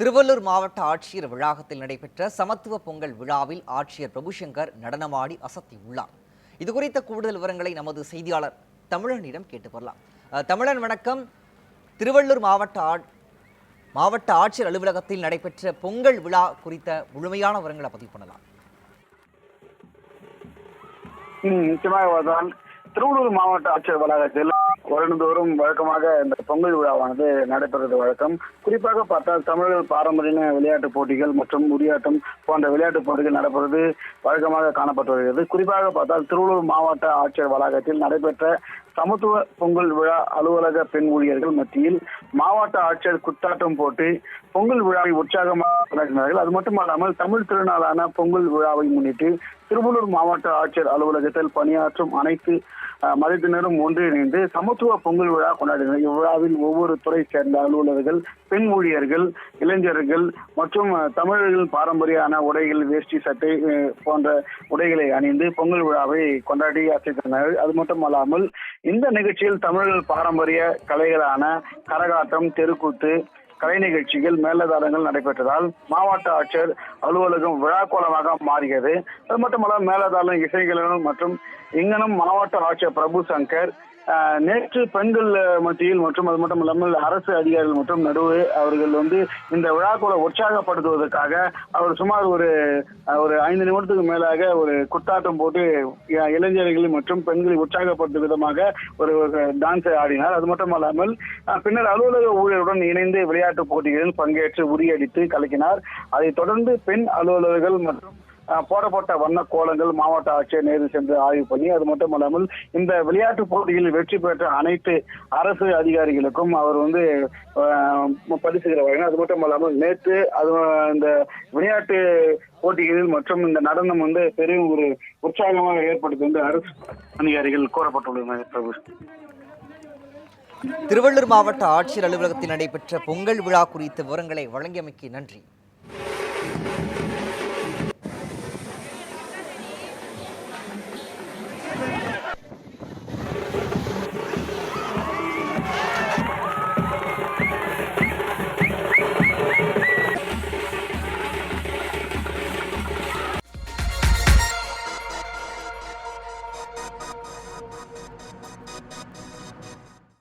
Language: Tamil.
திருவள்ளூர் மாவட்ட ஆட்சியர் வளாகத்தில் நடைபெற்ற சமத்துவ பொங்கல் விழாவில் ஆட்சியர் பிரபுசங்கர் நடனமாடி அசத்தியுள்ளார். இது குறித்த கூடுதல் விவரங்களை நமது செய்தியாளர் தமிழனிடம் கேட்டு பெறலாம் தமிழன் வணக்கம். திருவள்ளூர் மாவட்ட ஆ மாவட்ட ஆட்சியர் அலுவலகத்தில் நடைபெற்ற பொங்கல் விழா குறித்த முழுமையான விவரங்களை பதிவு பண்ணலாம். நிச்சயமாக திருவள்ளூர் மாவட்ட ஆட்சியர் வளாகத்தில் வருடந்தோறும் வழக்கமாக இந்த பொங்கல் விழாவானது நடைபெறுவது வழக்கம். குறிப்பாக பார்த்தால் தமிழர்கள் பாரம்பரிய விளையாட்டுப் போட்டிகள் மற்றும் உரியாட்டம் போன்ற விளையாட்டுப் போட்டிகள் நடைபெறுவது வழக்கமாக காணப்பட்டு வருகிறது. குறிப்பாக பார்த்தால் திருவள்ளூர் மாவட்ட ஆட்சியர் வளாகத்தில் நடைபெற்ற சமத்துவ பொங்கல் விழா அலுவலக பெண் ஊழியர்கள் மத்தியில் மாவட்ட ஆட்சியர் குத்தாட்டம் போட்டு பொங்கல் விழாவை உற்சாகமாக கொண்டாடினார்கள். அது மட்டுமல்லாமல் தமிழ் திருநாளான பொங்கல் விழாவை முன்னிட்டு திருவள்ளூர் மாவட்ட ஆட்சியர் அலுவலகத்தில் பணியாற்றும் அனைத்து மதத்தினரும் ஒன்றிணைந்து சமத்துவ பொங்கல் விழா கொண்டாடினர். இவ்விழாவில் ஒவ்வொரு துறை சேர்ந்த அலுவலர்கள் பெண் ஊழியர்கள் இளைஞர்கள் மற்றும் தமிழர்கள் பாரம்பரியான உடைகள் வேஷ்டி சட்டை போன்ற உடைகளை அணிந்து பொங்கல் விழாவை கொண்டாடி அசைத்தனர். அது மட்டுமல்லாமல் இந்த நிகழ்ச்சியில் தமிழர்கள் பாரம்பரிய கலைகளான கரகாட்டம் தெருக்கூத்து கலை நிகழ்ச்சிகள் மேலதாரங்கள் நடைபெற்றதால் மாவட்ட ஆட்சியர் அலுவலகம் விழாக்கோலமாக மாறியது. அது மட்டுமல்ல மேலதாரம் இசைகளும் மற்றும் இங்கனும் மாவட்ட ஆட்சியர் பிரபு சங்கர் நேற்று பெண்கள் மத்தியில் மற்றும் அது மட்டும் இல்லாமல் அரசு அதிகாரிகள் மற்றும் நடுவு அவர்கள் வந்து இந்த விழாக்களை உற்சாகப்படுத்துவதற்காக அவர் சுமார் ஒரு ஒரு ஐந்து நிமிடத்துக்கு மேலாக ஒரு குத்தாட்டம் போட்டு இளைஞர்களை மற்றும் பெண்களை உற்சாகப்படுத்தும் விதமாக ஒரு டான்ஸ் ஆடினார். அது மட்டுமல்லாமல் அல்லாமல் பின்னர் அலுவலக ஊழியருடன் இணைந்து விளையாட்டு போட்டிகளில் பங்கேற்று உரியடித்து கலக்கினார். அதைத் தொடர்ந்து பெண் அலுவலர்கள் மற்றும் போடப்பட்ட வண்ண கோலங்கள் மாவட்ட ஆட்சியர் நேரில் சென்று ஆய்வு பண்ணி அது மட்டுமல்லாமல் இந்த விளையாட்டு போட்டியில் வெற்றி பெற்ற அனைத்து அரசு அதிகாரிகளுக்கும் அவர் வந்து பரிசுகிற வழங்கினார். அது மட்டுமல்லாமல் நேற்று அது இந்த விளையாட்டு போட்டிகளில் மற்றும் இந்த நடனம் வந்து பெரும் ஒரு உற்சாகமாக ஏற்படுத்தி வந்து அரசு அதிகாரிகள் கோரப்பட்டுள்ளனர் பிரபு. திருவள்ளூர் மாவட்ட ஆட்சியர் அலுவலகத்தில் நடைபெற்ற பொங்கல் விழா குறித்த விவரங்களை வழங்கியமைக்கு நன்றி.